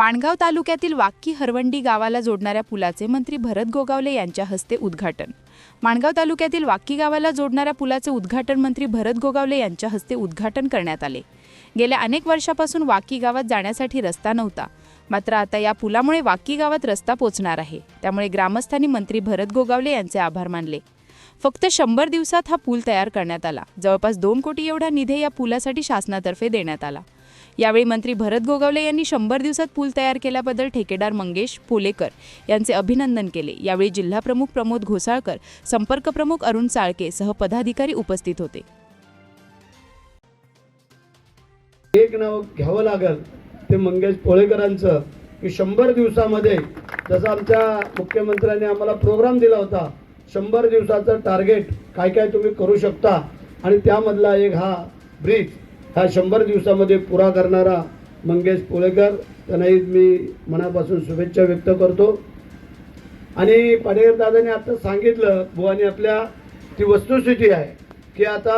माणगाव तालुक्यातील वाक्की हरवंडी गावाला जोडणाऱ्या पुलाचे मंत्री भरत गोगावले यांच्या हस्ते उद्घाटन. माणगाव तालुक्यातील वाक्की गावाला जोडणाऱ्या पुलाचे उद्घाटन मंत्री भरत गोगावले यांच्या हस्ते उद्घाटन करण्यात आले. गेल्या अनेक वर्षापासून वाकी गावात जाण्यासाठी रस्ता नव्हता. मात्र आता या पुलामुळे वाकी गावात रस्ता पोचणार आहे. त्यामुळे ग्रामस्थांनी मंत्री भरत गोगावले यांचे आभार मानले. फक्त शंभर दिवसात हा पूल तयार करण्यात आला. जवळपास दोन कोटी एवढा निधी या पुलासाठी शासनातर्फे देण्यात आला. यावेळी मंत्री भरत गोगावले यांनी शंभर दिवसात पूल तयार केल्याबद्दल ठेकेदार मंगेश पोलेकर यांचे अभिनंदन केले. यावेळी जिल्हाप्रमुख प्रमोद घोसाळकर संपर्क प्रमुख अरुण चाळके सह पदाधिकारी उपस्थित होते. एक नाव घ्यावं लागल ते मंगेश पोळेकरांचं की शंभर दिवसामध्ये जसं आमच्या मुख्यमंत्र्यांनी आम्हाला प्रोग्राम दिला होता शंभर दिवसाचं टार्गेट काय काय तुम्ही करू शकता? आणि त्यामधला एक हा ब्रिज. हा शंभर दिवसामध्ये पुरा करणारा मंगेश पोळेकर त्यांनाही मी मनापासून शुभेच्छा व्यक्त करतो. आणि पाडेकर दादाने आता सांगितलं बुवानी आपल्या ती वस्तुस्थिती आहे की आता